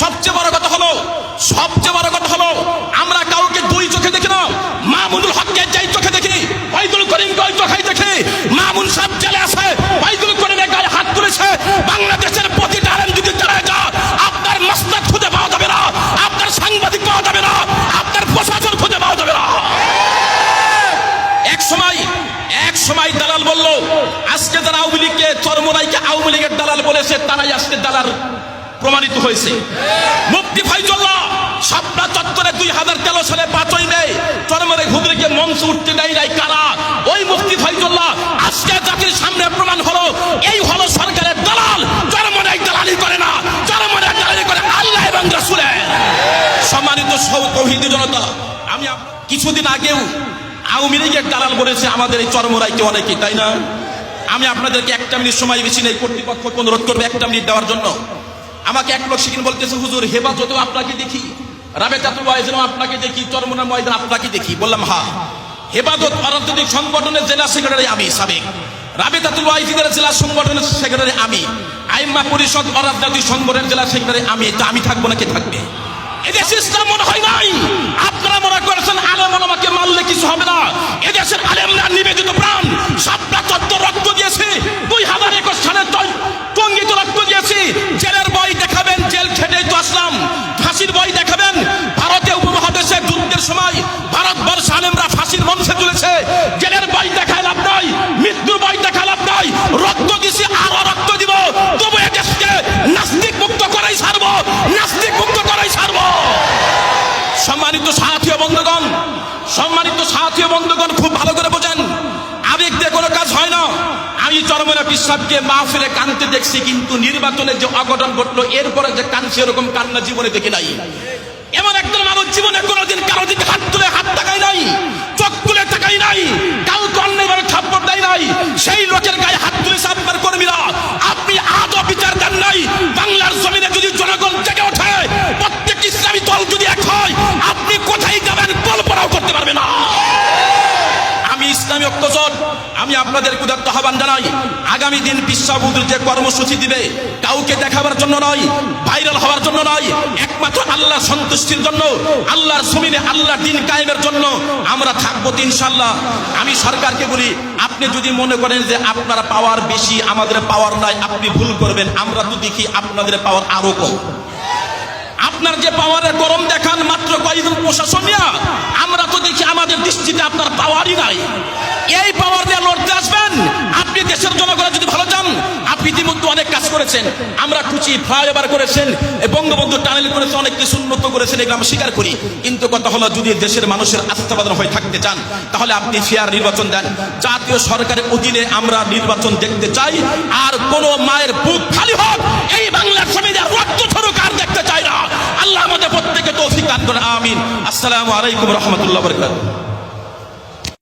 সবচেয়ে বড় কথা হলো, সবচেয়ে বড় কথা হলো, আমরা কাউকে দুই চোখে দেখি না। মামুনুল হককে যেই চোখে দেখি ওইদুল করিমকে ওই চোখেই দেখি। মামুন সব জেলে আছে ওইদুল করিমের গায়ে হাত তুলেছে। বাংলাদেশের প্রতিটা আলেম যদি দাঁড়ায় যা আপনার মসনাদ খুঁজে পাওয়া যাবে না, আপনার সাংবাদিক পাওয়া যাবে না, আপনার প্রশাসন খুঁজে পাওয়া যাবে না। এক সময় এক সময় দালাল বলল, আজকে যারা আওয়ামী লীগকে, চরমনাইকে আওয়ামী লীগের দালাল বলেছে, তারাই আজকে দালাল। প্রমাণিত হয়েছে। মুফতি ফাইজুল্লাহ সাপনা চত্বরে দুই হাজার তেরো সালে পাঁচই মে চরমনে ঘুগরিকে মঞ্চ উঠতে দেয় নাই কারা? ওই মুফতি ফাইজুল্লাহ আজকে জাতির সামনে প্রমাণ হলো, এই হলো সরকারের দালাল। চরমনে দালালি করে না চরমনে দালালি করে আল্লাহ এবং রাসূলের। সম্মানিত সৌ তৌহিদি জনতা, আমি কিছুদিন আগেও আওয়ামী লীগের দালাল বলেছে, আমাদের এই চরমরাইকে অনেকে, তাই না? আমি আপনাদেরকে একটা মিনিট সময় বেশি নেই, কর্তৃপক্ষ অনুরোধ করব একটা মিনিট দেওয়ার জন্য। আমাকে এক লোক সেদিন বলতেছে, হুজুর, হেফাজতেও আপনাকে দেখি। রাবে চাতুল ওয়াইজেও আপনাকে দেখি চরমনা ময়দান আপনাকে দেখি। বললাম, হা। হেফাজত অরাজনৈতিক সংগঠনের জেলা সেক্রেটারি আমি, সাবেক। রাবে রাবেতাতুল ওয়াইজিদের জেলা সংগঠনের সেক্রেটারি আমি। আইম্মা পরিষদ অরাজনৈতিক সংগঠনের জেলা সেক্রেটারি আমি। তা আমি থাকব নাকি থাকবে? এদেশে ইসলাম মনে হয় নাই? আপনারা মনে করেছেন আলেম আমাকে মারলে কিছু হবে না? এদেশের আলেমরা ভারতবর্ষ আলেমরা ফাঁসির মঞ্চে তুলেছে জেলের বই দেখায় লাভ নাই, মৃত্যুর বই দেখা লাভ নাই, রক্ত দিছি, আরও রক্ত দিব। তবু এদেশকে নাস্তিক মুক্ত করাই ছাড়বো, নাস্তিক মুক্ত করাই ছাড়বো। সম্মানিত সাথীয় বন্ধুগণ, সম্মানিত সাথীয় বন্ধুগণ, খুব ভালো করে বোঝেন। আবেগ দিয়ে কোনো কাজ হয় না। আমি চরমরা বিশ্বাসকে মাহফিলে কানতে দেখছি, কিন্তু নির্বাচনে যে অঘটন ঘটলো, এরপরে যে কানছি, এরকম কান্না জীবনে দেখি নাই। এমন একজন মানুষ জীবনে কোনোদিন কারও দিকে হাত নাই, চোখ তুলে তাকাই নাই, কাউকে অন্যায়ভাবে থাপ্পড় দেয় নাই, সেই লোকের গায়ে হাত তুলেছে আপনার কর্মীরা, আপনি আজও বিচার আমি আপনাদের উদাত্ত আহ্বান জানাই। আগামী দিন বিশ্ববুদ্ধ যে কর্মসূচি দিবে, কাউকে দেখাবার জন্য নয়, ভাইরাল হওয়ার জন্য নয়, একমাত্র আল্লাহ সন্তুষ্টির জন্য, আল্লাহর জমিনে আল্লাহ দিন কায়েমের জন্য আমরা থাকব ইনশাল্লাহ আমি সরকারকে বলি, আপনি যদি মনে করেন যে আপনার পাওয়ার বেশি, আমাদের পাওয়ার নাই, আপনি ভুল করবেন, আমরা তো দেখি আপনাদের পাওয়ার আরও কম। আপনার যে পাওয়ারের গরম দেখান মাত্র কয়েকজন প্রশাসনিয়া আমরা তো দেখি আমাদের দৃষ্টিতে আপনার জনগণের যদি ভালো চান, আপনি ইতিমধ্যে অনেক কাজ করেছেন। আমরা খুশি ফ্লাইওভার করেছেন বঙ্গবন্ধু টানেল করেছেন অনেক কিছু উন্নত করেছেন, এগুলো আমরা স্বীকার করি। কিন্তু কথা হলো, যদি দেশের মানুষের আস্থাবাদন হয়ে থাকতে চান, তাহলে আপনি ফেয়ার নির্বাচন দেন। জাতীয় সরকারের অধীনে আমরা নির্বাচন দেখতে চাই, আর কোন মায়ের বুক খালি হোক, এই বাংলার সমিতির রক্ত ছড়ুক আর দেখতে চাই না। আল্লাহ আমাদের প্রত্যেকে তৌফিক দান করে আমিন। আসসালামু আলাইকুম রহমতুল্লাহ বরকাত।